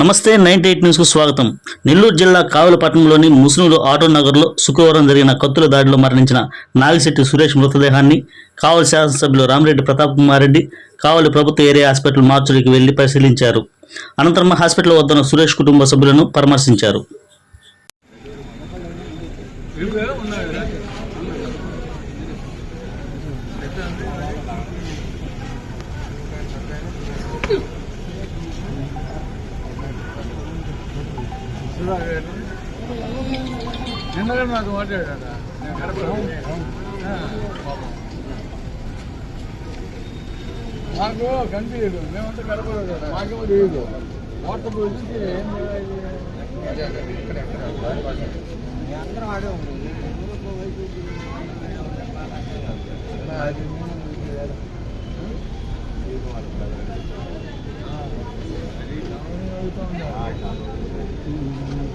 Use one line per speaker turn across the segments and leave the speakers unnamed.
నమస్తే ninety eight న్యూస్కు స్వాగతం. నెల్లూరు జిల్లా కావలపట్నంలోని ముస్లింలు ఆటో నగర్లో శుక్రవారం జరిగిన కత్తుల దాడిలో మరణించిన నాగిశెట్టి సురేష్ మృతదేహాన్ని కావలి శాసనసభ్యులు రామిరెడ్డి ప్రతాప్ కుమార్ రెడ్డి కావలి ప్రభుత్వ ఏరియా హాస్పిటల్ మార్చురికి వెళ్ళి పరిశీలించారు. అనంతరం హాస్పిటల్ వద్దన సురేష్ కుటుంబ సభ్యులను పరామర్శించారు.
నిన్నగా నాకు మాట్లాడా మాకు కనిపించదు. మేమంతా కడపలో కదా. మాకేమో తెలియదు వచ్చి ఏం అందరం ఆడే
ఎంతమంది 我儿子来了，啊，这里打不赢，打不赢，啊，打不赢。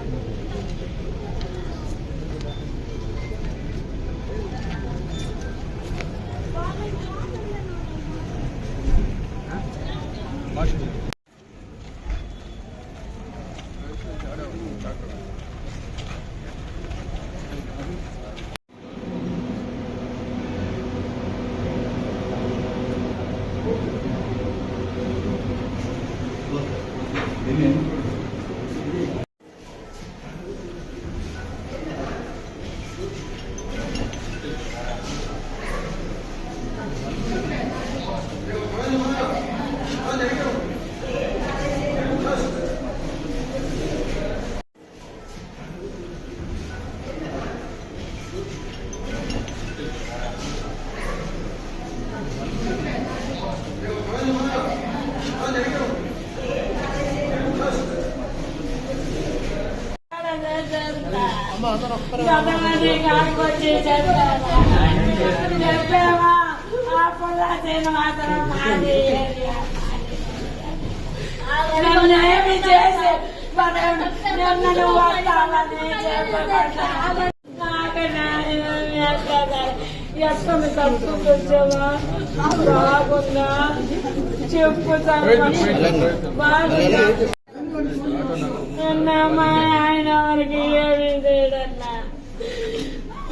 అన్నమ్మా ఆయన వరకు ఏమీ చేయడన్నా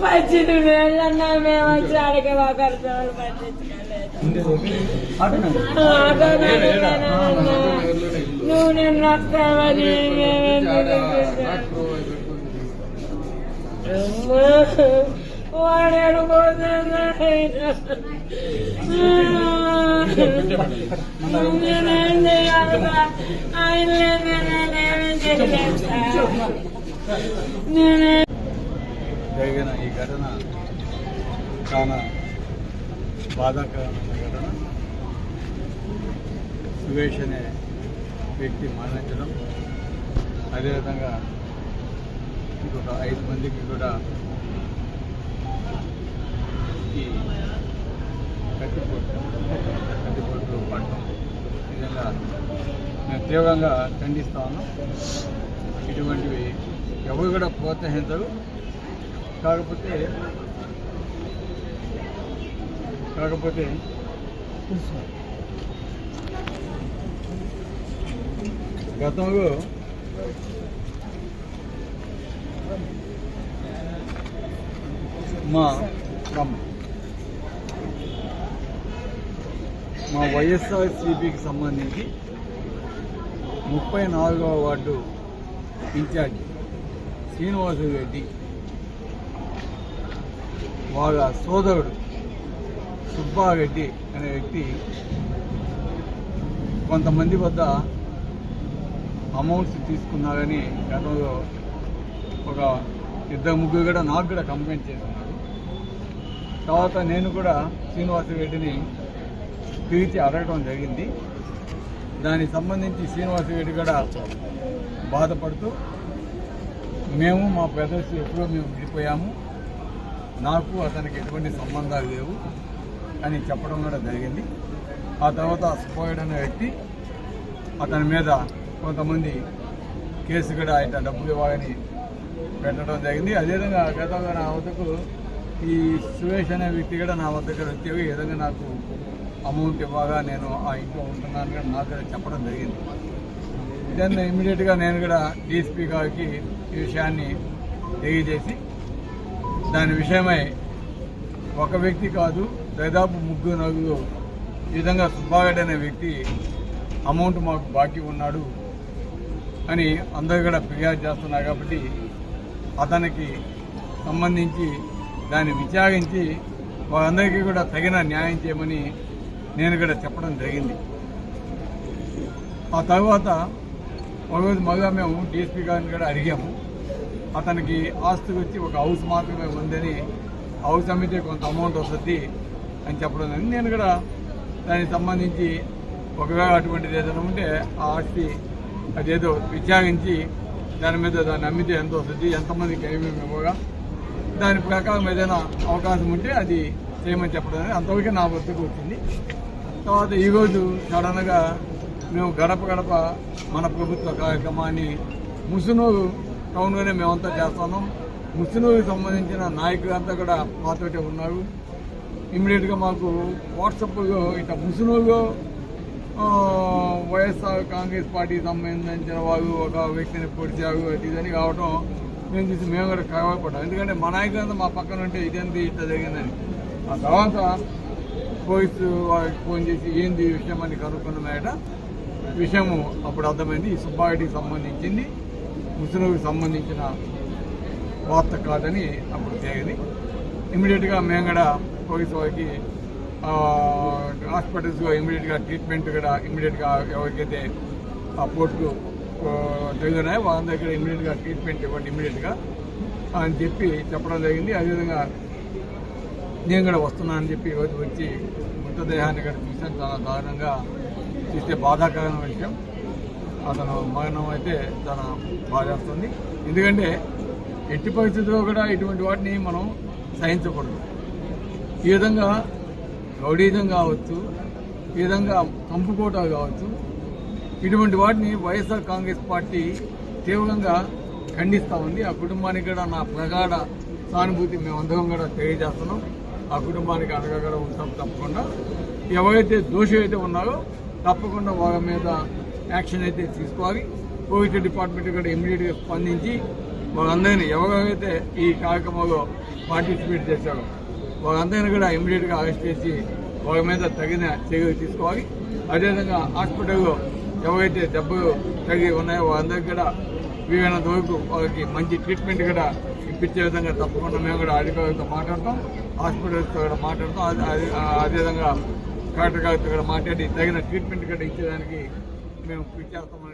పచ్చిది వేళ్ళన్నా మేము వచ్చి అడగ ఒకరితో పట్టించుకోలేదు నువ్వు నిన్ను వస్తావని వాడాడు నేనేం చేయాలి ఆయన నేనేమి చేయలేదు నేనే
జరిగిన ఈ ఘటన చాలా బాధాకరమైన ఘటన సురేష్ అనే వ్యక్తి మరణించడం అదేవిధంగా ఇంకొక ఐదు మందికి కూడా ఈ కట్టిపోటు కట్టిపోటు పడటం నిజంగా మేము తీవ్రంగా ఖండిస్తా ఉన్నాం ఇటువంటివి ఎవరు కూడా ప్రోత్సహించరు కాకపోతే కాకపోతే గతంలో మా మా- వైఎస్ఆర్సీపీకి సంబంధించి ముప్పై నాలుగవ వార్డు ఇన్ఛార్జ్ శ్రీనివాసు రెడ్డి వాళ్ళ సోదరుడు సుబ్బారెడ్డి అనే వ్యక్తి కొంతమంది వద్ద అమౌంట్స్ తీసుకున్నారని గతంలో ఒక ఇద్దరు ముగ్గురు కూడా నాకు కూడా కంప్లైంట్ చేస్తున్నారు. తర్వాత నేను కూడా శ్రీనివాసరెడ్డిని పిలిచి అడగడం జరిగింది. దానికి సంబంధించి శ్రీనివాసరెడ్డి కూడా బాధపడుతూ మేము మా బ్రదర్స్ ఎప్పుడో మేము విడిపోయాము నాకు అతనికి ఎటువంటి సంబంధాలు లేవు అని చెప్పడం కూడా జరిగింది. ఆ తర్వాత సుబ్బయ్య అనే వ్యక్తి అతని మీద కొంతమంది కేసు కూడా ఆయన డబ్బులు ఇవ్వాలని పెట్టడం జరిగింది. అదేవిధంగా గతంగా నా వద్దకు ఈ సురేష్ అనే వ్యక్తి కూడా నా వద్ద వచ్చి ఈ విధంగా నాకు అమౌంట్ ఇవ్వగా నేను ఆ ఇంట్లో ఉంటున్నాను కూడా నాకు కూడా చెప్పడం జరిగింది. దాన్ని ఇమీడియట్గా నేను కూడా డీసీపీ గారికి ఈ విషయాన్ని తెలియజేసి దాని విషయమై ఒక వ్యక్తి కాదు దాదాపు ముగ్గురు నలుగురు ఈ విధంగా సుబ్బాగడ్ అనే వ్యక్తి అమౌంట్ మాకు బాకీ ఉన్నాడు అని అందరు కూడా ఫిర్యాదు చేస్తున్నారు కాబట్టి అతనికి సంబంధించి దాన్ని విచారించి వారందరికీ కూడా తగిన న్యాయం చేయమని నేను కూడా చెప్పడం జరిగింది. ఆ తర్వాత ఒకరోజు మళ్ళా మేము డీఎస్పీ గారిని కూడా అడిగాము. అతనికి ఆస్తి వచ్చి ఒక హౌస్ మాత్రమే ఉందని హౌస్ అమ్మితే కొంత అమౌంట్ వస్తుంది అని చెప్పడం నేను కూడా దానికి సంబంధించి ఒకవేళ అటువంటిది ఏదైనా ఉంటే ఆ ఆస్తి అదేదో విచారించి దాని మీద దాన్ని అమ్మితే ఎంత వస్తుంది ఎంతమందికి ఏమేమి ఇవ్వగా దాని ప్రకారం ఏదైనా అవకాశం ఉంటే అది చేయమని చెప్పడం అంతవరకు అంతవరకే నా వద్దకు వచ్చింది. తర్వాత ఈరోజు సడన్గా మేము గడప గడప మన ప్రభుత్వ కార్యక్రమాన్ని ముసునూరు టౌన్లోనే మేమంతా చేస్తున్నాం. ముస్లింలకు సంబంధించిన నాయకులు అంతా కూడా మాతోటే ఉన్నారు. ఇమ్మీడియట్గా మాకు వాట్సాప్లో ఇట్లా ముస్లింలు వైఎస్ఆర్ కాంగ్రెస్ పార్టీకి సంబంధించిన వాళ్ళు ఒక వ్యక్తిని పొడిచారు ఇదని కావడం మేము చూసి మేము కూడా కావపడ్డాం ఎందుకంటే మా నాయకులంతా మా పక్కన ఉంటే ఇదేంది ఇట్లా జరిగిందని. ఆ తర్వాత పోలీసు వాళ్ళకి ఫోన్ చేసి ఏంది విషయం అని కనుక్కున్నమాట విషయము అప్పుడు అర్థమైంది. ఈ సుబ్బారెడ్డికి సంబంధించింది. ముసులుకి సంబంధించిన వార్త కాదని అప్పుడు తేలింది. ఇమీడియట్గా మేము కూడా పోలీసు వారికి హాస్పిటల్స్లో ఇమీడియట్గా ట్రీట్మెంట్ కూడా ఇమీడియట్గా ఎవరికైతే ఆ పోర్టు జరిగినాయో వాళ్ళ దగ్గర ఇమీడియట్గా ట్రీట్మెంట్ ఇవ్వండి ఇమీడియట్గా అని చెప్పి చెప్పడం జరిగింది. అదేవిధంగా నేను కూడా వస్తున్నానని చెప్పి ఈరోజు వచ్చి మృతదేహాన్ని కూడా చూసాను చాలా దారుణంగా చూస్తే బాధాకరమైన విషయం. అతను మరణం అయితే చాలా బాధేస్తుంది ఎందుకంటే ఎట్టి పరిస్థితుల్లో కూడా ఇటువంటి వాటిని మనం సహించకూడదు. ఈ విధంగా రౌడీజం కావచ్చు ఈ విధంగా కంపుకోట కావచ్చు ఇటువంటి వాటిని వైఎస్ఆర్ కాంగ్రెస్ పార్టీ తీవ్రంగా ఖండిస్తూ ఉంది. ఆ కుటుంబానికి కూడా నా ప్రగాఢ సానుభూతి మేమందరం కూడా తెలియజేస్తున్నాం. ఆ కుటుంబానికి అండగా కూడా ఉంటాం తప్పకుండా. ఎవరైతే దోషి అయితే ఉన్నారో తప్పకుండా వాళ్ళ మీద యాక్షన్ అయితే తీసుకోవాలి. పోలీస్ డిపార్ట్మెంట్ కూడా ఇమీడియట్గా స్పందించి వాళ్ళందరినీ ఎవరైతే ఈ కార్యక్రమంలో పార్టిసిపేట్ చేశారో వాళ్ళందరినీ కూడా ఇమీడియట్గా అరెస్ట్ చేసి వాళ్ళ మీద తగిన చర్యలు తీసుకోవాలి. అదేవిధంగా హాస్పిటల్లో ఎవరైతే దెబ్బలు తగిలి ఉన్నాయో వాళ్ళందరికీ కూడా వీలైనంత వరకు వాళ్ళకి మంచి ట్రీట్మెంట్ కూడా ఇప్పించే విధంగా తప్పకుండా మేము కూడా అధికారులతో మాట్లాడతాం. హాస్పిటల్స్తో కూడా మాట్లాడతాం. అదే- అదేవిధంగా కలెక్టర్ గారితో కూడా మాట్లాడి తగిన ట్రీట్మెంట్ కూడా ఇచ్చేదానికి మేము కృషి చేస్తామని కూడా తెలియజేస్తున్నాం.